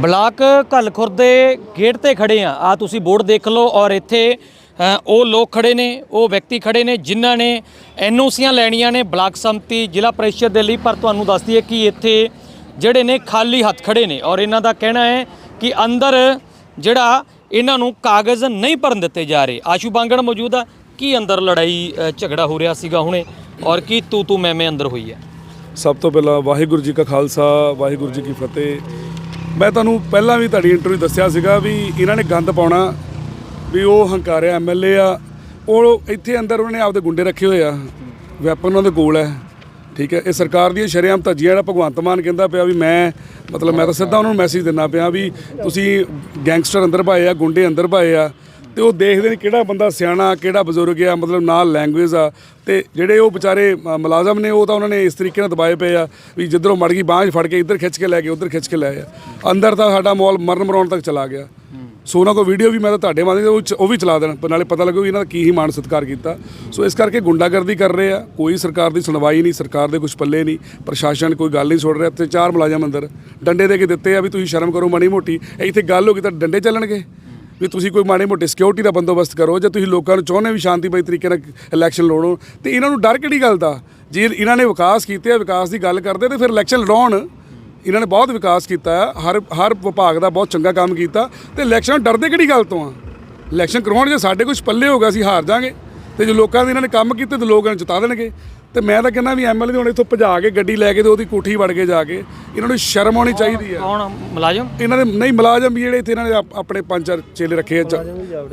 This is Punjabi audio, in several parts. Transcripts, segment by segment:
ਬਲਾਕ ਘੱਲਖੁਰ ਦੇ ਗੇਟ ਤੇ ਖੜੇ ਆ। ਆ ਤੁਸੀਂ ਬੋਰਡ ਦੇਖ ਲਓ ਔਰ ਇੱਥੇ ਉਹ ਲੋਕ ਖੜੇ ਨੇ, ਉਹ ਵਿਅਕਤੀ ਖੜੇ ਨੇ ਜਿਨ੍ਹਾਂ ਨੇ ਐਨਓਸੀਆਂ ਲੈਣੀਆਂ ਨੇ ਬਲਾਕ ਸੰਮਤੀ ਜ਼ਿਲ੍ਹਾ ਪ੍ਰੀਸ਼ਦ ਦੇ ਲਈ। ਪਰ ਤੁਹਾਨੂੰ ਦੱਸ ਦਈਏ ਕਿ ਇੱਥੇ ਜਿਹੜੇ ਨੇ ਖਾਲੀ ਹੱਥ ਖੜੇ ਨੇ ਔਰ ਇਹਨਾਂ ਦਾ ਕਹਿਣਾ ਹੈ ਕਿ ਅੰਦਰ ਜਿਹੜਾ ਇਹਨਾਂ ਨੂੰ ਕਾਗਜ਼ ਨਹੀਂ ਭਰਨ ਦਿੱਤੇ ਜਾ ਰਹੇ। ਆਸ਼ੂ ਬਾਂਗੜ ਮੌਜੂਦ ਆ। ਕੀ ਅੰਦਰ ਲੜਾਈ ਝਗੜਾ ਹੋ ਰਿਹਾ ਸੀਗਾ ਹੁਣੇ ਔਰ ਕੀ ਤੂੰ ਤੂੰ ਮੈਂ ਮੈਂ ਅੰਦਰ ਹੋਈ ਹੈ? ਸਭ ਤੋਂ ਪਹਿਲਾਂ ਵਾਹਿਗੁਰੂ ਜੀ ਕਾ ਖਾਲਸਾ, ਵਾਹਿਗੁਰੂ ਜੀ ਕੀ ਫਤਿਹ। ਮੈਂ ਤੁਹਾਨੂੰ ਪਹਿਲਾਂ ਵੀ ਤੁਹਾਡੀ ਇੰਟਰਵਿਊ ਦੱਸਿਆ ਸੀਗਾ ਵੀ ਇਹਨਾਂ ਨੇ ਗੰਦ ਪਾਉਣਾ, ਵੀ ਉਹ ਹੰਕਾਰਿਆ ਐਮਐਲਏ ਆ। ਉਹ ਇੱਥੇ ਅੰਦਰ ਉਹਨਾਂ ਨੇ ਆਪਦੇ ਗੁੰਡੇ ਰੱਖੇ ਹੋਏ ਆ। ਵੈਪਨ ਉਹਨਾਂ ਦੇ ਕੋਲ ਹੈ। ਠੀਕ ਹੈ, ਇਹ ਸਰਕਾਰ ਦੀਆਂ ਸ਼ਰੇਆਮ ਧੱਜੀਆਂ ਜਿਹੜਾ ਭਗਵੰਤ ਮਾਨ ਕਹਿੰਦਾ ਪਿਆ ਵੀ ਮੈਂ, ਮਤਲਬ ਮੈਂ ਤਾਂ ਸਿੱਧਾ ਉਹਨਾਂ ਨੂੰ ਮੈਸੇਜ ਦਿੰਦਾ ਪਿਆ ਵੀ ਤੁਸੀਂ ਗੈਂਗਸਟਰ ਅੰਦਰ ਪਾਏ ਆ, ਗੁੰਡੇ ਅੰਦਰ ਪਾਏ ਆ। ਤੇ ਉਹ ਦੇਖਦੇ ਨੇ ਕਿਹੜਾ ਬੰਦਾ ਸਿਆਣਾ, ਕਿਹੜਾ ਬਜ਼ੁਰਗ ਆ, ਮਤਲਬ ਨਾਲ ਲੈਂਗੁਏਜ ਆ। ਤੇ ਜਿਹੜੇ ਉਹ ਵਿਚਾਰੇ ਮੁਲਾਜ਼ਮ ਨੇ, ਉਹ ਤਾਂ ਉਹਨਾਂ ਨੇ ਇਸ ਤਰੀਕੇ ਨਾਲ ਦਬਾਏ ਪਏ ਆ ਵੀ ਜਿੱਧਰੋਂ ਮੜ ਗਈ ਬਾਂਹ 'ਚ ਫੜ ਕੇ ਇੱਧਰ ਖਿੱਚ ਕੇ ਲੈ ਕੇ ਉੱਧਰ ਖਿੱਚ ਕੇ ਲੈ ਆ ਅੰਦਰ ਤਾਂ ਸਾਡਾ ਮਾਹੌਲ ਮਰਨ ਮਰਾਉਣ ਤੱਕ ਚਲਾ ਗਿਆ। ਸੋ ਉਹਨਾਂ ਕੋ ਵੀਡੀਓ ਵੀ ਮੈਂ ਤਾਂ ਤੁਹਾਡੇ ਮਾਧਿਅਮ ਉਹ ਵੀ ਚਲਾ ਦੇਣ, ਪਰ ਨਾਲੇ ਪਤਾ ਲੱਗੂ ਇਹਨਾਂ ਦਾ ਕੀ ਹੀ ਮਾਣ ਸਤਿਕਾਰ ਕੀਤਾ। ਸੋ ਇਸ ਕਰਕੇ ਗੁੰਡਾਗਰਦੀ ਕਰ ਰਹੇ ਆ। ਕੋਈ ਸਰਕਾਰ ਦੀ ਸੁਣਵਾਈ ਨਹੀਂ, ਸਰਕਾਰ ਦੇ ਕੁਝ ਪੱਲੇ ਨਹੀਂ, ਪ੍ਰਸ਼ਾਸਨ ਕੋਈ ਗੱਲ ਨਹੀਂ ਸੁਣ ਰਿਹਾ। ਤੇ ਚਾਰ ਮੁਲਾਜ਼ਮ ਅੰਦਰ ਡੰਡੇ ਦੇ ਕੇ ਦਿੱਤੇ ਆ ਵੀ ਤੁਸੀਂ ਸ਼ਰਮ ਕਰੋ ਮਾੜੀ ਮੋਟੀ। ਇੱਥੇ ਗੱਲ ਹੋ ਗਈ ਤਾਂ ਡੰਡੇ ਚੱਲਣਗੇ। ਵੀ ਤੁਸੀਂ ਕੋਈ ਮਾੜੇ ਮੋਟੇ ਸਿਕਿਉਰਿਟੀ ਦਾ ਬੰਦੋਬਸਤ ਕਰੋ ਜਾਂ ਤੁਸੀਂ ਲੋਕਾਂ ਨੂੰ ਚਾਹੁੰਦੇ ਵੀ ਸ਼ਾਂਤੀਮਈ ਤਰੀਕੇ ਨਾਲ ਇਲੈਕਸ਼ਨ ਲੜੋ, ਤੇ ਇਹਨਾਂ ਨੂੰ ਡਰ ਕਿਹੜੀ ਗੱਲ ਦਾ? ਜੇ ਇਹਨਾਂ ਨੇ ਵਿਕਾਸ ਕੀਤੇ ਆ, ਵਿਕਾਸ ਦੀ ਗੱਲ ਕਰਦੇ, ਤੇ ਫਿਰ ਇਲੈਕਸ਼ਨ ਲੜਾਉਣ, ਇਹਨਾਂ ਨੇ ਬਹੁਤ ਵਿਕਾਸ ਕੀਤਾ ਹਰ ਹਰ ਵਿਭਾਗ ਦਾ ਬਹੁਤ ਚੰਗਾ ਕੰਮ ਕੀਤਾ, ਤੇ ਇਲੈਕਸ਼ਨ ਡਰਦੇ ਕਿਹੜੀ ਗੱਲ ਤੋਂ ਆ? ਇਲੈਕਸ਼ਨ ਕਰਵਾਉਣ ਜੇ ਸਾਡੇ ਕੁਝ ਪੱਲੇ ਹੋਗਾ ਅਸੀਂ ਹਾਰ ਜਾਾਂਗੇ, ਤੇ ਜੋ ਲੋਕਾਂ ਦੇ ਇਹਨਾਂ ਨੇ ਕੰਮ ਕੀਤੇ, ਤੇ ਲੋਕ ਇਹਨਾਂ ਨੂੰ ਜਿਤਾ ਦੇਣਗੇ। ਤੇ ਮੈਂ ਤਾਂ ਕਹਿੰਦਾ ਵੀ ਐਮਐਲਏ ਹੁਣ ਇੱਥੋਂ ਭਜਾ ਕੇ ਗੱਡੀ ਲੈ ਕੇ ਤੇ ਉਹਦੀ ਕੋਠੀ ਵੜ ਕੇ ਜਾ ਕੇ ਇਹਨਾਂ ਨੂੰ ਸ਼ਰਮ ਆਉਣੀ ਚਾਹੀਦੀ ਆ ਕੌਣ ਮੁਲਾਜ਼ਮ? ਇਹਨਾਂ ਦੇ ਨਹੀਂ ਮੁਲਾਜ਼ਮ ਵੀ ਜਿਹੜੇ ਇੱਥੇ ਇਹਨਾਂ ਨੇ ਆਪ- ਆਪਣੇ ਪੰਜ ਚਾਰ ਚੇਲੇ ਰੱਖੇ ਆ ਚ-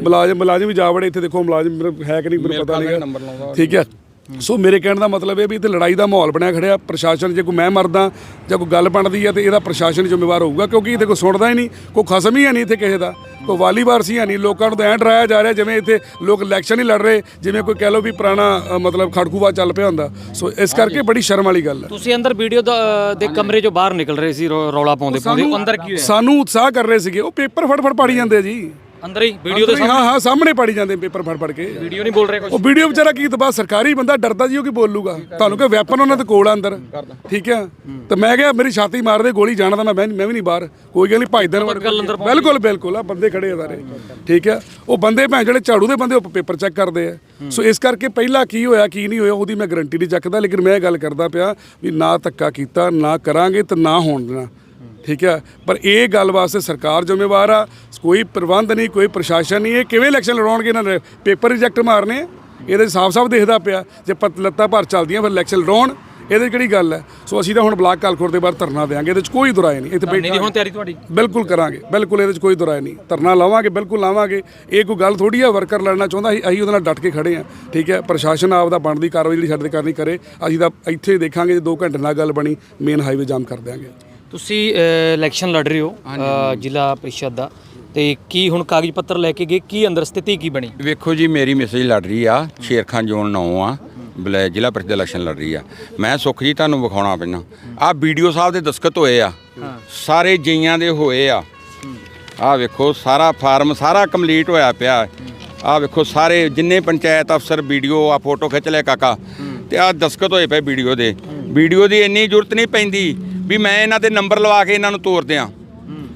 ਮੁਲਾਜ਼ਮ ਮੁਲਾਜ਼ਮ ਵੀ ਜਾ ਵੜੇ ਇੱਥੇ ਦੇਖੋ ਮੁਲਾਜ਼ਮ ਮੈਨੂੰ ਹੈ ਕਿ ਨਹੀਂ ਮੈਨੂੰ ਪਤਾ ਨਹੀਂ ਠੀਕ ਹੈ। ਸੋ ਮੇਰੇ ਕਹਿਣ ਦਾ ਮਤਲਬ ਇਹ ਵੀ ਇੱਥੇ ਲੜਾਈ ਦਾ ਮਾਹੌਲ ਬਣਿਆ ਖੜਿਆ ਪ੍ਰਸ਼ਾਸਨ ਜੇ ਕੋਈ ਮੈਂ ਮਰਦਾ ਜਾਂ ਕੋਈ ਗੱਲ ਬਣਦੀ ਹੈ ਤੇ ਇਹਦਾ ਪ੍ਰਸ਼ਾਸਨ ਜ਼ਿੰਮੇਵਾਰ ਹੋਊਗਾ ਕਿਉਂਕਿ ਇੱਥੇ ਕੋਈ ਸੁਣਦਾ ਹੀ ਨਹੀਂ ਕੋਈ ਖਸਮ ਹੀ ਹੈ ਨਹੀਂ ਇੱਥੇ ਕਿਸੇ ਦਾ ਕੋਈ ਵਾਲੀ ਵਾਰਸੀ ਹੈ ਨਹੀਂ ਲੋਕਾਂ ਨੂੰ ਤਾਂ ਐਂ ਡਰਾਇਆ ਜਾ ਰਿਹਾ ਜਿਵੇਂ ਇੱਥੇ ਲੋਕ ਇਲੈਕਸ਼ਨ ਹੀ ਲੜ ਰਹੇ ਜਿਵੇਂ ਕੋਈ ਕਹਿ ਲਓ ਵੀ ਪੁਰਾਣਾ ਮਤਲਬ ਖੜਕੂਵਾ ਚੱਲ ਪਿਆ ਹੁੰਦਾ। ਸੋ ਇਸ ਕਰਕੇ ਬੜੀ ਸ਼ਰਮ ਵਾਲੀ ਗੱਲ ਹੈ। ਤੁਸੀਂ ਅੰਦਰ ਵੀਡੀਓ ਦੇ ਕਮਰੇ ਚੋਂ ਬਾਹਰ ਨਿਕਲ ਰਹੇ ਸੀ ਰੌਲਾ ਪਾਉਂਦੇ ਪਾਉਂਦੇ ਅੰਦਰ ਕੀ ਹੋਇਆ? ਸਾਨੂੰ ਉਤਸ਼ਾਹ ਕਰ ਰਹੇ ਸੀਗੇ ਉਹ ਪੇਪਰ ਫੜ ਫੜ ਪਾੜੀ ਜਾਂਦੇ ਜੀ। ਅੰਦਰ ਹੀ ਵੀਡੀਓ ਦੇ ਹਾਂ ਹਾਂ ਸਾਹਮਣੇ। ਪਾੜੀ ਜਾਂਦੇ ਪੇਪਰ ਫੜ ਫੜ ਕੇ। ਵੀਡੀਓ ਨਹੀਂ ਬੋਲ ਰਹੇ ਕੁਝ ਉਹ ਵੀਡੀਓ ਵਿਚਾਰਾ ਕੀ ਦਬਾ ਸਰਕਾਰੀ ਬੰਦਾ ਡਰਦਾ ਜੀ ਉਹ ਕੀ ਬੋਲੂਗਾ? ਤੁਹਾਨੂੰ ਕਿ ਵੈਪਨ ਉਹਨਾਂ ਦੇ ਕੋਲ ਆ ਅੰਦਰ। ਠੀਕ ਹੈ। ਤੇ ਮੈਂ ਕਿਹਾ ਮੇਰੀ ਛਾਤੀ ਮਾਰਦੇ ਗੋਲੀ ਜਾਣਾ ਤਾਂ ਮੈਂ ਮੈਂ ਮੈਂ ਵੀ ਨਹੀਂ ਬਾਹਰ। ਕੋਈ ਗੱਲ ਨਹੀਂ ਭਾਈਦਾਰ ਬਿਲਕੁਲ ਬਿਲਕੁਲ ਆ ਬੰਦੇ ਖੜੇ ਆ ਸਾਰੇ। ਠੀਕ ਹੈ ਉਹ ਬੰਦੇ ਭੈਣ ਜਿਹੜੇ ਝਾੜੂ ਦੇ ਬੰਦੇ ਉਹ ਪੇਪਰ ਚੈੱਕ ਕਰਦੇ ਆ। ਸੋ ਇਸ ਕਰਕੇ ਪਹਿਲਾਂ ਕੀ ਹੋਇਆ ਕੀ ਨਹੀਂ ਹੋਇਆ ਉਹਦੀ ਮੈਂ ਗਰੰਟੀ ਨਹੀਂ ਚੱਕਦਾ। ਲੇਕਿਨ ਮੈਂ ਇਹ ਗੱਲ ਕਰਦਾ ਪਿਆ ਵੀ ਨਾ ਧੱਕਾ ਕੀਤਾ ਨਾ ਕਰਾਂਗੇ ਤੇ ਨਾ ਹੋਣ ਦੇਣਾ। ਠੀਕ ਹੈ? ਪਰ ਇਹ ਗੱਲ ਵਾਸਤੇ ਸਰਕਾਰ ਜ਼ਿੰਮੇਵਾਰ ਆ। ਕੋਈ ਪ੍ਰਬੰਧ ਨਹੀਂ ਕੋਈ ਪ੍ਰਸ਼ਾਸਨ ਨਹੀਂ। ਇਹ ਕਿਵੇਂ ਇਲੈਕਸ਼ਨ ਲੜਾਉਣਗੇ ਇਹਨਾਂ ਨੇ? ਪੇਪਰ ਰਿਜੈਕਟ ਮਾਰਨੇ ਇਹਦੇ ਸਾਫ਼-ਸਾਫ਼ ਦਿਖਦਾ ਪਿਆ। ਜੇ ਪਤ ਲੱਤਾਂ ਭਰ ਚੱਲਦੀਆਂ ਫਿਰ ਇਲੈਕਸ਼ਨ ਲੜਾਉਣ। ਇਹਦੇ ਕਿਹੜੀ ਗੱਲ ਹੈ? ਸੋ ਅਸੀਂ ਤਾਂ ਹੁਣ ਬਲਾਕ ਕਾਲਖੋਰ ਦੇ ਬਾਹਰ ਧਰਨਾ ਦੇਾਂਗੇ ਇਹਦੇ 'ਚ ਕੋਈ ਦੁਰਾਏ ਨਹੀਂ। ਇੱਥੇ ਨਹੀਂ ਦੀ ਹੁਣ ਤਿਆਰੀ ਤੁਹਾਡੀ? ਬਿਲਕੁਲ ਕਰਾਂਗੇ। ਬਿਲਕੁਲ ਇਹਦੇ 'ਚ ਕੋਈ ਦੁਰਾਏ ਨਹੀਂ। ਧਰਨਾ ਲਾਵਾਂਗੇ ਬਿਲਕੁਲ ਲਾਵਾਂਗੇ। ਇਹ ਕੋਈ ਗੱਲ ਥੋੜੀ ਆ ਵਰਕਰ ਲੜਨਾ ਚਾਹੁੰਦਾ। ਅਸੀਂ ਅਸੀਂ ਉਹਦੇ ਨਾਲ ਡਟ ਕੇ ਖੜੇ ਆ। ਠੀਕ ਹੈ? ਪ੍ਰਸ਼ਾਸਨ ਆਪ ਦਾ ਬਣਦੀ ਕਾਰਵਾਈ ਜਿਹੜੀ ਸਾਡੇ ਤੇ ਕਰਨੀ ਕਰੇ। ਅਸੀਂ ਤਾਂ ਇੱਥੇ ਦੇਖਾਂਗੇ ਜੇ 2 ਘੰਟੇ ਨਾਲ ਗੱਲ ਬਣੀ ਮੇਨ ਹਾਈਵੇ ਜਾਮ ਕਰ ਦਿਆਂਗੇ। ਤੁਸੀਂ ਇਲੈਕਸ਼ਨ ਲੜ ਰਹੇ ਹੋ ਜ਼ਿਲ੍ਹਾ ਪ੍ਰੀਸ਼ਦ ਦਾ। ਤੇ ਕੀ ਹੁਣ ਕਾਗਜ਼ ਪੱਤਰ ਲੈ ਕੇ ਗਏ? ਕੀ ਅੰਦਰ ਸਥਿਤੀ ਕੀ ਬਣੀ? ਵੇਖੋ ਜੀ ਮੇਰੀ ਮੈਸੇਜ ਲੜ ਰਹੀ ਆ। ਸ਼ੇਰਖਾਨ ਜ਼ੋਨ 9 ਆ। ਬਲੇ ਜ਼ਿਲ੍ਹਾ ਪ੍ਰੀਸ਼ਦ ਇਲੈਕਸ਼ਨ ਲੜ ਰਹੀ ਆ। ਮੈਂ ਸੁਖ ਜੀ ਤੁਹਾਨੂੰ ਵਿਖਾਉਣਾ ਪੈਣਾ। ਆ ਵੀਡੀਓ ਸਾਹਿਬ ਦੇ ਦਸਖਤ ਹੋਏ ਆ। ਸਾਰੇ ਜਈਆਂ ਦੇ ਹੋਏ ਆ। ਆ ਵੇਖੋ ਸਾਰਾ ਫਾਰਮ ਸਾਰਾ ਕੰਪਲੀਟ ਹੋਇਆ ਪਿਆ। ਆ ਵੇਖੋ ਸਾਰੇ ਜਿੰਨੇ ਪੰਚਾਇਤ ਅਫਸਰ ਵੀਡੀਓ ਆ ਫੋਟੋ ਖਿੱਚ ਲਿਆ ਕਾਕਾ। ਤੇ ਆ ਦਸਖਤ ਹੋਏ ਪਏ ਵੀਡੀਓ ਦੇ। ਵੀਡੀਓ ਦੀ ਇੰਨੀ ਜ਼ਰੂਰਤ ਨਹੀਂ ਪੈਂਦੀ। ਵੀ ਮੈਂ ਇਹਨਾਂ ਦੇ ਨੰਬਰ ਲਵਾ ਕੇ ਇਹਨਾਂ ਨੂੰ ਤੋਰ ਦਿਆਂ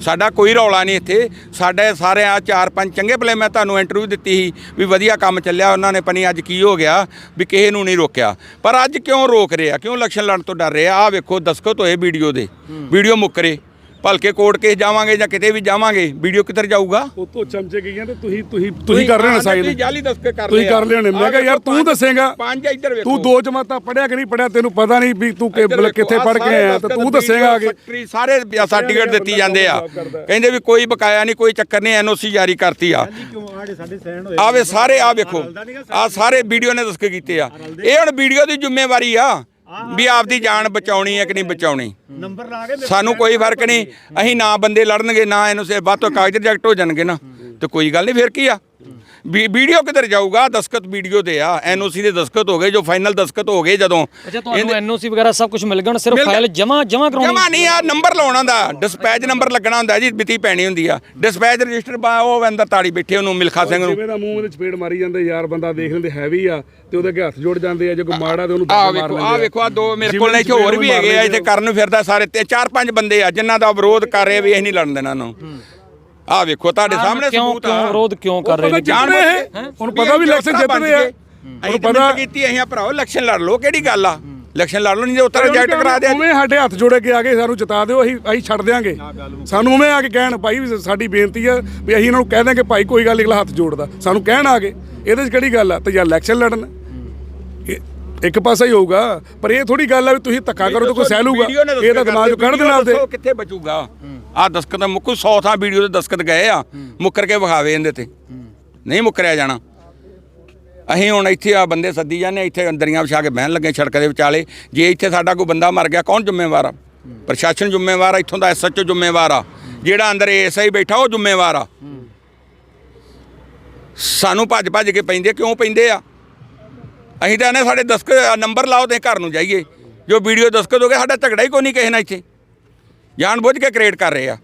ਸਾਡਾ ਕੋਈ ਰੌਲਾ ਨਹੀਂ ਇੱਥੇ। ਸਾਡੇ ਸਾਰੇ ਆ ਚਾਰ ਪੰਜ ਚੰਗੇ ਭਲੇ ਮੈਂ ਤੁਹਾਨੂੰ ਇੰਟਰਵਿਊ ਦਿੱਤੀ ਸੀ ਵੀ ਵਧੀਆ ਕੰਮ ਚੱਲਿਆ, ਉਹਨਾਂ ਨੇ ਪਨੀ ਅੱਜ ਕੀ ਹੋ ਗਿਆ, ਵੀ ਕਿਸੇ ਨੂੰ ਨਹੀਂ ਰੋਕਿਆ। ਪਰ ਅੱਜ ਕਿਉਂ ਰੋਕ ਰਹੇ ਆ? ਕਿਉਂ ਇਲੈਕਸ਼ਨ ਲੜਨ ਤੋਂ ਡਰ ਰਹੇ ਆ? ਆ ਵੇਖੋ, ਦਸਖਤ ਹੋਏ ਵੀਡੀਓ ਦੇ। ਵੀਡੀਓ ਮੁੱਕਰੇ ਭਲਕੇ ਕੋਰਟ ਕੇਸ ਜਾਵਾਂਗੇ ਜਾਂ ਕਿਤੇ ਵੀ ਜਾਵਾਂਗੇ ਵੀਡੀਓ ਕਿੱਧਰ ਜਾਊਗਾ? ਉਹ ਤੋਂ ਚਮਚੇ ਗਈਆਂ ਤੇ ਤੁਸੀਂ ਤੁਸੀਂ ਤੁਸੀਂ ਕਰ ਰਹੇ ਹੋ ਸਾਈਨ। ਤੁਸੀਂ ਜਾਲੀ ਦਸਖਤ ਕਰ ਤੁਸੀਂ ਲਏ ਆ। ਕਰ ਲਿਆ ਨੇ। ਮੈਂ ਕਿਹਾ ਯਾਰ ਤੂੰ ਦੱਸੇਗਾ। ਪੰਜ ਇੱਧਰ ਵੇਖੋ। ਤੂੰ ਦੋ ਜਮਾਤਾਂ ਪੜਿਆ ਕਿ ਨਹੀਂ ਪੜਿਆ ਤੈਨੂੰ ਪਤਾ ਨਹੀਂ ਵੀ ਤੂੰ ਕਿ ਕਿੱਥੇ ਪੜ ਕੇ ਸਾਰੇ ਆਇਆ ਤੇ ਤੂੰ ਦੱਸੇਗਾ ਕਿ ਫੈਕਟਰੀ ਸਾਰੇ ਸਰਟੀਫਿਕੇਟ ਦਿੱਤੀ ਜਾਂਦੇ ਆ। ਕਹਿੰਦੇ ਵੀ ਕੋਈ ਬਕਾਇਆ ਨਹੀਂ ਕੋਈ ਚੱਕਰ ਨਹੀਂ ਐਨਓਸੀ ਜਾਰੀ ਕਰਤੀ ਆ। ਆਵੇ ਸਾਰੇ ਆ ਵੇਖੋ ਆ ਸਾਰੇ ਵੀਡੀਓ ਨੇ ਦਸਕੇ ਕੀਤੇ ਆ। ਇਹ ਹੁਣ ਵੀਡੀਓ ਦੀ ਜ਼ਿੰਮੇਵਾਰੀ ਆ। ਵੀ ਆਪਦੀ ਜਾਨ ਬਚਾਉਣੀ ਹੈ ਕਿ ਨਹੀਂ ਬਚਾਉਣੀ। ਨੰਬਰ ਲਾ ਕੇ ਸਾਨੂੰ ਕੋਈ ਫ਼ਰਕ ਨਹੀਂ। ਅਸੀਂ ਨਾ ਬੰਦੇ ਲੜਨਗੇ ਨਾ ਇਹਨੂੰ ਸੇ ਬਾਤੋਂ ਕਾਗਜ਼ ਰਿਜੈਕਟ ਹੋ ਜਾਣਗੇ ਨਾ। ਤੇ ਕੋਈ ਗੱਲ ਨਹੀਂ ਫਿਰ ਕੀ ਆ? ਵੀਡੀਓ ਕਿੱਧਰ ਜਾਊਗਾ? ਦਸਕਤ ਵੀਡੀਓ ਤੇ ਆ। ਐਨਓਸੀ ਦੇ ਦਸਕਤ ਹੋ ਗਏ ਜੋ ਫਾਈਨਲ ਦਸਕਤ ਹੋ ਗਏ ਜਦੋਂ। ਅੱਛਾ ਤੁਹਾਨੂੰ ਐਨਓਸੀ ਵਗੈਰਾ ਸਭ ਕੁਝ ਮਿਲ ਗਿਆ ਹੁਣ ਸਿਰਫ। ਫਾਈਲ ਜਮਾ ਜਮਾ ਕਰਾਉਣੀ ਜਮਾ ਨਹੀਂ ਆ ਨੰਬਰ ਲਾਉਣਾ ਹੁੰਦਾ ਡਿਸਪੈਚ ਨੰਬਰ ਲੱਗਣਾ ਹੁੰਦਾ ਜੀ ਬਿਤੀ ਪੈਣੀ ਹੁੰਦੀ ਆ। ਡਿਸਪੈਚ ਰਜਿਸਟਰ ਬਾ ਉਹ ਅੰਦਰ ਤਾੜੀ ਬੈਠੇ ਉਹਨੂੰ ਮਿਲਖਾ ਸਿੰਘ ਨੂੰ। ਜਿਵੇਂ ਦਾ ਮੂੰਹ ਉਹਦੇ ਚਪੇੜ ਮਾਰੀ ਜਾਂਦੇ ਯਾਰ ਬੰਦਾ ਦੇਖ ਲੈਂਦੇ ਹੈਵੀ ਆ ਤੇ ਉਹਦੇ ਅੱਗੇ ਹੱਥ ਜੋੜ ਜਾਂਦੇ ਆ ਜੇ ਕੋਈ ਮਾੜਾ ਤੇ ਉਹਨੂੰ ਮਾਰ ਵੇਖੋ ਲੈਂਦੇ ਆ। ਵੇਖੋ ਆ ਦੋ ਮੇਰੇ ਕੋਲ ਨੇ ਹੋਰ ਵੀ ਹੈਗੇ ਆ ਇੱਥੇ ਕਰਨ ਨੂੰ ਫਿਰਦਾ ਸਾਰੇ ਤੇ ਚਾਰ ਪੰਜ ਬੰਦੇ ਆ ਜਿਨ੍ਹਾਂ ਦਾ ਵਿਰੋਧ ਕਰ ਰਹੇ ਵੀ ਅਸੀਂ ਨਹੀਂ ਲੜਨ ਦੇਣਾ ਨੂੰ ਆ ਵੇਖੋ ਤੁਹਾਡੇ ਸਾਹਮਣੇ ਕਿਉਂ ਸਬੂਤ ਆ। ਕਿਉਂ ਵਿਰੋਧ ਕਿਉਂ ਕਰ ਰਹੇ ਨੇ? ਜਾਣ ਬੁੱਝ ਰਹੇ ਕੇ। ਹੁਣ ਪਤਾ ਵੀ ਇਲੈਕਸ਼ਨ ਜਿੱਤਦੇ ਆ ਅਸੀਂ ਪਤਾ ਕੀਤੀ ਅਸੀਂ ਆ ਭਰਾਓ ਇਲੈਕਸ਼ਨ ਲੜ ਲਓ ਕਿਹੜੀ ਗੱਲ ਆ? ਇਲੈਕਸ਼ਨ ਲੜ ਲਓ ਨਹੀਂ ਤੇ ਉੱਤਰ ਰਿਜੈਕਟ ਕਰਾ ਦਿਆ। ਉਵੇਂ ਸਾਡੇ ਹੱਥ ਜੋੜੇ ਕੇ ਆ ਕੇ ਸਾਨੂੰ ਜਿਤਾ ਦਿਓ ਅਸੀਂ ਅਸੀਂ ਛੱਡ ਦਿਆਂਗੇ। ਸਾਨੂੰ ਉਵੇਂ ਆ ਕੇ ਕਹਿਣ ਭਾਈ ਸਾਡੀ ਬੇਨਤੀ ਆ ਵੀ ਅਸੀਂ ਇਹਨਾਂ ਨੂੰ ਕਹਿ ਦਾਂਗੇ ਭਾਈ ਕੋਈ ਗੱਲ ਨਹੀਂ ਅਗਲਾ ਹੱਥ ਜੋੜਦਾ। ਸਾਨੂੰ ਕਹਿਣ ਆ ਕੇ ਇਹਦੇ 'ਚ ਕਿਹੜੀ ਗੱਲ ਆ? ਤੇ ਜਾਂ ਇਲੈਕਸ਼ਨ ਲੜਨ? ਇੱਕ ਪਾਸਾ ਹੀ ਹੋਊਗਾ ਪਰ ਇਹ ਥੋੜੀ ਗੱਲ ਆ ਵੀ ਤੁਸੀਂ ਧੱਕਾ ਕਰੋ ਤਾਂ ਕੋਈ ਸਹਿ ਲੂਗਾ ਇਹ ਤਾਂ ਦਿਮਾਗ ਚੋਂ ਕੱਢ ਦੇਣਾ ਆਪਦੇ। ਕਿੱਥੇ ਬਚੂਗਾ। ਆ ਦਸਕਤ ਮੁੱਕੂ 100 ਥਾਂ ਵੀਡੀਓ ਦੇ ਦਸਕਤ ਗਏ ਆ। ਮੁੱਕਰ ਕੇ ਵਿਖਾਵੇ ਇਹਦੇ ਤੇ। ਨਹੀਂ ਮੁੱਕਰਿਆ ਜਾਣਾ। ਅਸੀਂ ਹੁਣ ਇੱਥੇ ਆ ਬੰਦੇ ਸੱਦੀ ਜਾਂਦੇ ਇੱਥੇ ਅੰਦਰੀਆਂ ਵਿਛਾ ਕੇ ਬਹਿਣ ਲੱਗੇ ਸੜਕ ਦੇ ਵਿਚਾਲੇ। ਜੇ ਇੱਥੇ ਸਾਡਾ ਕੋਈ ਬੰਦਾ ਮਰ ਗਿਆ ਕੌਣ ਜ਼ਿੰਮੇਵਾਰ ਆ? ਪ੍ਰਸ਼ਾਸਨ ਜ਼ਿੰਮੇਵਾਰ ਆ ਇੱਥੋਂ ਦਾ ਐਸਐਚਓ ਜ਼ਿੰਮੇਵਾਰ ਆ। ਜਿਹੜਾ ਅੰਦਰ ਐਸਆਈ ਬੈਠਾ ਉਹ ਜ਼ਿੰਮੇਵਾਰ ਆ। ਸਾਨੂੰ ਭੱਜ ਭੱਜ ਕੇ ਪੈਂਦੇ ਕਿਉਂ ਪੈਂਦੇ ਆ? ਅਸੀਂ ਤਾਂ ਨੇ ਸਾਡੇ ਦਸਕ ਨੰਬਰ ਲਾਓ ਤੇ ਘਰ ਨੂੰ ਜਾਈਏ। ਜੋ ਵੀਡੀਓ ਦਸਕਤ ਹੋ ਗਿਆ ਸਾਡਾ ਝਗੜਾ ਹੀ ਕੋਈ ਨਹੀਂ ਕਿਸੇ ਨਾਲ ਇੱਥੇ। ਜਾਣ ਬੁੱਝ ਕੇ ਕ੍ਰੀਏਟ ਕਰ ਰਹੇ ਆ।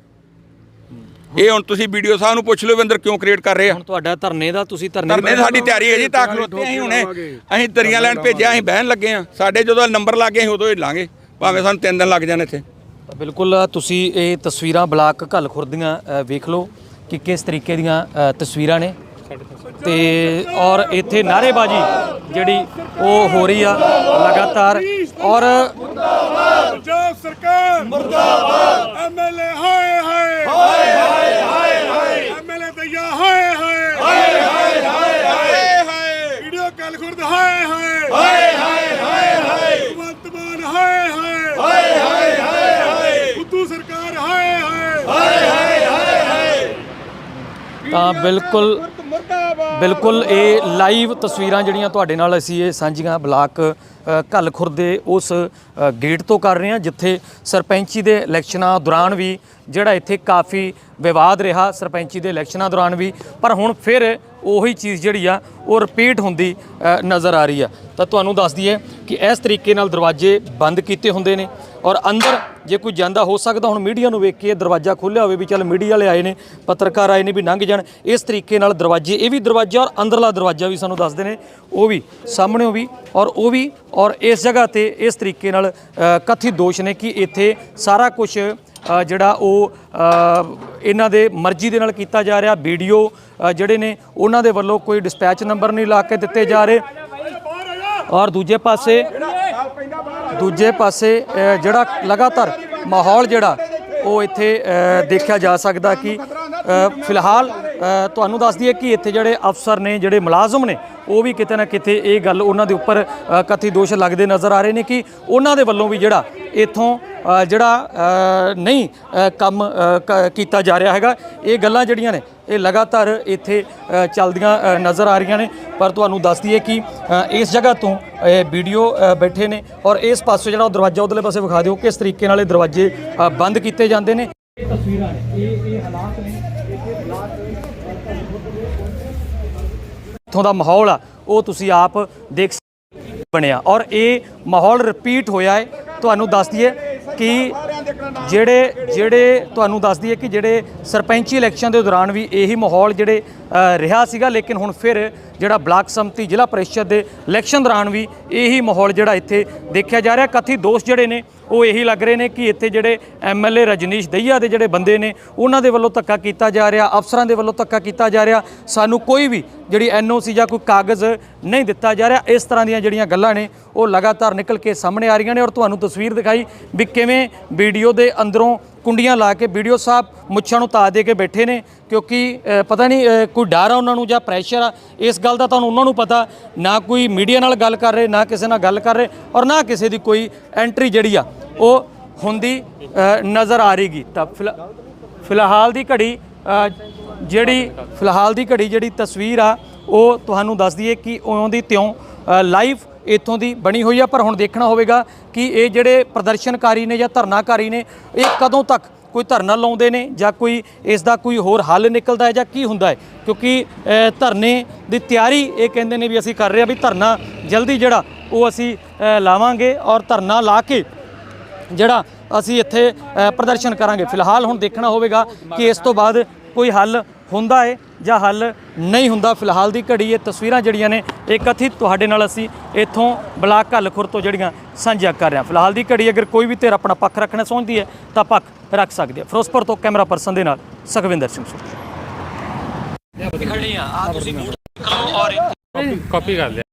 ਇਹ ਹੁਣ ਤੁਸੀਂ ਵੀਡੀਓ ਸਾਹਿਬ ਨੂੰ ਪੁੱਛ ਲਓ ਵੀ ਅੰਦਰ ਕਿਉਂ ਕ੍ਰੀਏਟ ਕਰ ਰਹੇ ਆ। ਹੁਣ ਤੁਹਾਡਾ ਧਰਨੇ ਦਾ ਤੁਸੀਂ ਧਰਨੇ ਧਰਨੇ ਦੀ ਸਾਡੀ ਤਿਆਰੀ ਹੈ ਜੀ ਤਾਂ ਖਲੋਤੇ ਅਸੀਂ ਹੁਣੇ। ਅਸੀਂ ਦਰੀਆਂ ਲੈਣ ਭੇਜਿਆ ਅਸੀਂ ਬਹਿਣ ਲੱਗੇ ਆ। ਸਾਡੇ ਜਦੋਂ ਨੰਬਰ ਲੱਗ ਗਏ ਅਸੀਂ ਉਦੋਂ ਹੀ ਲਾਂਗੇ। ਭਾਵੇਂ ਸਾਨੂੰ ਤਿੰਨ ਦਿਨ ਲੱਗ ਜਾਣ ਇੱਥੇ। ਬਿਲਕੁਲ ਤੁਸੀਂ ਇਹ ਤਸਵੀਰਾਂ ਬਲਾਕ ਘੱਲ ਖੁਰਦੀਆਂ ਵੇਖ ਲਓ ਕਿ ਕਿਸ ਤਰੀਕੇ ਦੀਆਂ ਤਸਵੀਰਾਂ ਨੇ। ਤੇ ਔਰ ਇੱਥੇ ਨਾਰੇਬਾਜ਼ੀ ਜਿਹੜੀ ਉਹ ਹੋ ਰਹੀ ਆ ਲਗਾਤਾਰ। ਔਰ ਪੰਜਾਬ ਸਰਕਾਰ ਮੁਰਦਾਬਾਦ ਐਮਐਲਏ ਹਾਏ ਹਾਏ ਹਾਏ ਹਾਏ ਹਾਏ ਐਮਐਲਏ ਦਇਆ ਹਾਏ ਹਾਏ ਹਾਏ ਹਾਏ ਹਾਏ ਹਾਏ ਵੀਡੀਓ ਕਾਲ ਖੁਰਦ ਹਾਏ ਹਾਏ ਹਾਏ ਹਾਏ ਹਾਏ ਹਾਏ ਭਗਵੰਤ ਮਾਨ ਹਾਏ ਹਾਏ ਹਾਏ ਹਾਏ ਹਾਏ ਹਾਏ ਉਦੋਂ ਸਰਕਾਰ ਹਾਏ ਹਾਏ ਤਾਂ ਬਿਲਕੁਲ ਬਿਲਕੁਲ ਇਹ ਲਾਈਵ ਤਸਵੀਰਾਂ ਜਿਹੜੀਆਂ ਤੁਹਾਡੇ ਨਾਲ ਅਸੀਂ ਇਹ ਸਾਂਝੀਆਂ ਬਲਾਕ ਘੱਲ ਖੁਰਦੇ ਉਸ ਗੇਟ ਤੋਂ ਕਰ ਰਹੇ ਹਾਂ, ਜਿੱਥੇ ਸਰਪੰਚੀ ਦੇ ਇਲੈਕਸ਼ਨਾਂ ਦੌਰਾਨ ਵੀ ਜਿਹੜਾ ਇੱਥੇ ਕਾਫੀ ਵਿਵਾਦ ਰਿਹਾ ਸਰਪੰਚੀ ਦੇ ਇਲੈਕਸ਼ਨਾਂ ਦੌਰਾਨ ਵੀ, ਪਰ ਹੁਣ ਫਿਰ ਉਹੀ ਚੀਜ਼ ਜਿਹੜੀ ਆ, ਉਹ ਰਿਪੀਟ ਹੁੰਦੀ ਨਜ਼ਰ ਆ ਰਹੀ ਆ। ਤਾਂ ਤੁਹਾਨੂੰ ਦੱਸ ਦਈਏ ਕਿ ਇਸ ਤਰੀਕੇ ਨਾਲ ਦਰਵਾਜ਼ੇ ਬੰਦ ਕੀਤੇ ਹੁੰਦੇ ਨੇ ਔਰ ਅੰਦਰ ਜੇ ਕੋਈ ਜਾਂਦਾ, ਹੋ ਸਕਦਾ ਹੁਣ ਮੀਡੀਆ ਨੂੰ ਵੇਖ ਕੇ ਦਰਵਾਜ਼ਾ ਖੋਲ੍ਹਿਆ ਹੋਵੇ ਵੀ ਚੱਲ ਮੀਡੀਆ ਵਾਲੇ ਆਏ ਨੇ, ਪੱਤਰਕਾਰ ਆਏ ਨੇ ਵੀ ਲੰਘ ਜਾਣ, ਇਸ ਤਰੀਕੇ ਨਾਲ ਦਰਵਾਜ਼ੇ, ਇਹ ਵੀ ਦਰਵਾਜ਼ਾ ਔਰ ਅੰਦਰਲਾ ਦਰਵਾਜ਼ਾ ਵੀ ਸਾਨੂੰ ਦੱਸਦੇ ਨੇ, ਉਹ ਵੀ ਸਾਹਮਣੇੋਂ ਵੀ ਔਰ ਉਹ ਵੀ ਔਰ ਇਸ ਜਗ੍ਹਾ ਤੇ ਇਸ ਤਰੀਕੇ ਨਾਲ ਕਥਿਤ ਦੋਸ਼ ਨੇ ਕਿ ਇੱਥੇ ਸਾਰਾ ਕੁਝ ਜਿਹੜਾ ਉਹ ਇਹਨਾਂ ਦੇ ਮਰਜ਼ੀ ਦੇ ਨਾਲ ਕੀਤਾ ਜਾ ਰਿਹਾ। ਵੀਡੀਓ ਜਿਹੜੇ ਨੇ ਉਹਨਾਂ ਦੇ ਵੱਲੋਂ ਕੋਈ ਡਿਸਪੈਚ ਨੰਬਰ ਨਹੀਂ ਲਾ ਕੇ ਦਿੱਤੇ ਜਾ ਰਹੇ। ਔਰ ਦੂਜੇ ਪਾਸੇ ਦੂਜੇ ਪਾਸੇ ਜਿਹੜਾ ਲਗਾਤਾਰ ਮਾਹੌਲ ਜਿਹੜਾ, ਉਹ ਇੱਥੇ ਦੇਖਿਆ ਜਾ ਸਕਦਾ ਕਿ ਫਿਲਹਾਲ ਤੁਹਾਨੂੰ ਦੱਸ ਦਈਏ ਕਿ ਇੱਥੇ ਜਿਹੜੇ ਅਫਸਰ ਨੇ ਜਿਹੜੇ ਮੁਲਾਜ਼ਮ ਨੇ ਉਹ ਵੀ ਕਿਤੇ ਨਾ ਕਿਤੇ ਇਹ ਗੱਲ ਉਹਨਾਂ ਦੇ ਉੱਪਰ ਅ, ਦੋਸ਼ ਲੱਗਦੇ ਨਜ਼ਰ ਆ ਰਹੇ ਨੇ ਕਿ ਉਹਨਾਂ ਦੇ ਵੱਲੋਂ ਵੀ ਜਿਹੜਾ ਇਥੋਂ ਜਿਹੜਾ ਨਹੀਂ ਕੰਮ ਕ- ਕੀਤਾ ਜਾ ਰਿਹਾ ਹੈਗਾ। ਇਹ ਗੱਲਾਂ ਜਿਹੜੀਆਂ ਨੇ ਇਹ ਲਗਾਤਾਰ ਇੱਥੇ ਚੱਲਦੀਆਂ ਨਜ਼ਰ ਆ ਰਹੀਆਂ ਨੇ। ਪਰ ਤੁਹਾਨੂੰ ਦੱਸ ਦਈਏ ਕਿ ਇਸ ਜਗ੍ਹਾ ਤੋਂ ਇਹ ਵੀਡੀਓ ਬੈਠੇ ਨੇ ਔਰ ਇਸ ਪਾਸੇ ਜਿਹੜਾ ਉਹ ਦਰਵਾਜ਼ਾ ਉਧਰਲੇ ਪਾਸੇ ਵਿਖਾ ਦਿਓ ਕਿਸ ਤਰੀਕੇ ਨਾਲ ਇਹ ਦਰਵਾਜ਼ੇ ਬੰਦ ਕੀਤੇ ਜਾਂਦੇ ਨੇ। ਇਹ ਤਸਵੀਰਾਂ ਨੇ ਇਹ ਇਹ ਹਾਲਾਤ ਨੇ। ਇੱਥੋਂ ਦਾ ਮਾਹੌਲ ਆ, ਉਹ ਤੁਸੀਂ ਆਪ ਦੇਖ ਬਣਿਆ। ਔਰ ਇਹ ਮਾਹੌਲ ਰਿਪੀਟ ਹੋਇਆ ਹੈ। ਤੁਹਾਨੂੰ ਦੱਸ ਦਈਏ ਕਿ ਜਿਹੜੇ ਜਿਹੜੇ ਤੁਹਾਨੂੰ ਦੱਸ ਦਈਏ ਕਿ ਜਿਹੜੇ ਸਰਪੰਚੀ ਇਲੈਕਸ਼ਨ ਦੇ ਦੌਰਾਨ ਵੀ ਇਹੀ ਮਾਹੌਲ ਜਿਹੜੇ ਰਿਹਾ ਸੀਗਾ। ਲੇਕਿਨ ਹੁਣ ਫਿਰ ਜਿਹੜਾ ਬਲਾਕ ਸੰਮਤੀ ਜ਼ਿਲ੍ਹਾ ਪ੍ਰੀਸ਼ਦ ਦੇ ਇਲੈਕਸ਼ਨ ਦੌਰਾਨ ਵੀ ਇਹੀ ਮਾਹੌਲ ਜਿਹੜਾ ਇੱਥੇ ਦੇਖਿਆ ਜਾ ਰਿਹਾ। ਕਥਿਤ ਦੋਸ਼ ਜਿਹੜੇ ਨੇ ਉਹ ਇਹੀ ਲੱਗ ਰਹੇ ਨੇ ਕਿ ਇੱਥੇ ਜਿਹੜੇ ਐਮਐਲਏ ਰਜਨੀਸ਼ ਦਈਆ ਦੇ ਜਿਹੜੇ ਬੰਦੇ ਨੇ, ਉਹਨਾਂ ਦੇ ਵੱਲੋਂ ਧੱਕਾ ਕੀਤਾ ਜਾ ਰਿਹਾ, ਅਫਸਰਾਂ ਦੇ ਵੱਲੋਂ ਧੱਕਾ ਕੀਤਾ ਜਾ ਰਿਹਾ। ਸਾਨੂੰ ਕੋਈ ਵੀ ਜਿਹੜੀ ਐਨਓਸੀ ਜਾਂ ਕੋਈ ਕਾਗਜ਼ ਨਹੀਂ ਦਿੱਤਾ ਜਾ ਰਿਹਾ। ਇਸ ਤਰ੍ਹਾਂ ਦੀਆਂ ਜਿਹੜੀਆਂ ਗੱਲਾਂ ਨੇ, ਉਹ ਲਗਾਤਾਰ ਨਿਕਲ ਕੇ ਸਾਹਮਣੇ ਆ ਰਹੀਆਂ ਨੇ। ਔਰ ਤੁਹਾਨੂੰ ਤਸਵੀਰ ਦਿਖਾਈ ਵੀ ਕਿਵੇਂ ਵੀਡੀਓ ਦੇ ਅੰਦਰੋਂ ਕੁੰਡੀਆਂ ਲਾ ਕੇ ਵੀਡੀਓ ਸਾਹਿਬ ਮੁੱਛਾਂ ਨੂੰ ਤਾ ਦੇ ਕੇ ਬੈਠੇ ਨੇ, ਕਿਉਂਕਿ ਪਤਾ ਨਹੀਂ ਕੋਈ ਡਰ ਆ ਉਹਨਾਂ ਨੂੰ ਜਾਂ ਪ੍ਰੈਸ਼ਰ ਆ, ਇਸ ਗੱਲ ਦਾ ਤੁਹਾਨੂੰ ਉਹਨਾਂ ਨੂੰ ਪਤਾ, ਨਾ ਕੋਈ ਮੀਡੀਆ ਨਾਲ ਗੱਲ ਕਰ ਰਹੇ, ਨਾ ਕਿਸੇ ਨਾਲ ਗੱਲ ਕਰ ਰਹੇ ਔਰ ਨਾ ਕਿਸੇ ਦੀ ਕੋਈ ਐਂਟਰੀ ਜਿਹੜੀ ਆ, ਉਹ ਹੁੰਦੀ ਨਜ਼ਰ ਆ ਰਹੀਗੀ ਤਾਂ ਫਿਲਹਾ- ਫਿਲਹਾਲ ਦੀ ਘੜੀ ਜਿਹੜੀ, ਫਿਲਹਾਲ ਦੀ ਘੜੀ ਜਿਹੜੀ ਤਸਵੀਰ ਆ, ਉਹ ਤੁਹਾਨੂੰ ਦੱਸ ਦਈਏ ਕਿ ਉਵੇਂ ਦੀ ਤਿਉਂ ਲਾਈਵ ਇੱਥੋਂ ਦੀ ਬਣੀ ਹੋਈ ਆ, ਪਰ ਹੁਣ ਦੇਖਣਾ ਹੋਵੇਗਾ ਕਿ ਇਹ ਜਿਹੜੇ ਪ੍ਰਦਰਸ਼ਨਕਾਰੀ ਨੇ ਜਾਂ ਧਰਨਾਕਾਰੀ ਨੇ, ਇਹ ਕਦੋਂ ਤੱਕ ਕੋਈ ਧਰਨਾ ਲਾਉਂਦੇ ਨੇ ਜਾਂ ਕੋਈ ਇਸ ਦਾ ਕੋਈ ਹੋਰ ਹੱਲ ਨਿਕਲਦਾ ਹੈ ਜਾਂ ਕੀ ਹੁੰਦਾ ਹੈ? ਕਿਉਂਕਿ ਧਰਨੇ ਦੀ ਤਿਆਰੀ ਇਹ ਕਹਿੰਦੇ ਨੇ ਵੀ ਅਸੀਂ ਕਰ ਰਹੇ ਹਾਂ ਵੀ ਧਰਨਾ ਜਲਦੀ ਜਿਹੜਾ ਉਹ ਅਸੀਂ ਲਾਵਾਂਗੇ ਔਰ ਧਰਨਾ ਲਾ ਕੇ ਜਿਹੜਾ ਅਸੀਂ ਇੱਥੇ ਪ੍ਰਦਰਸ਼ਨ ਕਰਾਂਗੇ। ਫਿਲਹਾਲ ਹੁਣ ਦੇਖਣਾ ਹੋਵੇਗਾ ਕਿ ਇਸ ਤੋਂ ਬਾਅਦ ਕੋਈ ਹੱਲ ਹੁੰਦਾ ਹੈ ਜਾਂ ਹੱਲ ਨਹੀਂ ਹੁੰਦਾ। ਫਿਲਹਾਲ ਦੀ ਘੜੀ ਇਹ ਤਸਵੀਰਾਂ ਜਿਹੜੀਆਂ ਨੇ, ਇਹ ਕਥਿਤ ਤੁਹਾਡੇ ਨਾਲ ਅਸੀਂ ਇੱਥੋਂ ਬਲਾਕ ਘੱਲਖੁਰ ਤੋਂ ਜਿਹੜੀਆਂ ਸਾਂਝੀਆਂ ਕਰ ਰਹੇ ਹਾਂ। ਫਿਲਹਾਲ ਦੀ ਘੜੀ ਅਗਰ ਕੋਈ ਵੀ ਧਿਰ ਆਪਣਾ ਪੱਖ ਰੱਖਣਾ ਚਾਹੁੰਦੀ ਹੈ, ਤਾਂ ਪੱਖ ਰੱਖ ਸਕਦੀ ਹੈ। ਫਿਰੋਜ਼ਪੁਰ ਤੋਂ ਕੈਮਰਾ ਪਰਸਨ ਦੇ ਨਾਲ ਸੁਖਵਿੰਦਰ ਸਿੰਘ ਸੁਖੀ ਖੜੇ ਆ ਤੁਸੀਂ ਮੂਡ ਦੇਖ ਔਰ ਕਾਪੀ ਕਰ ਲਿਆ।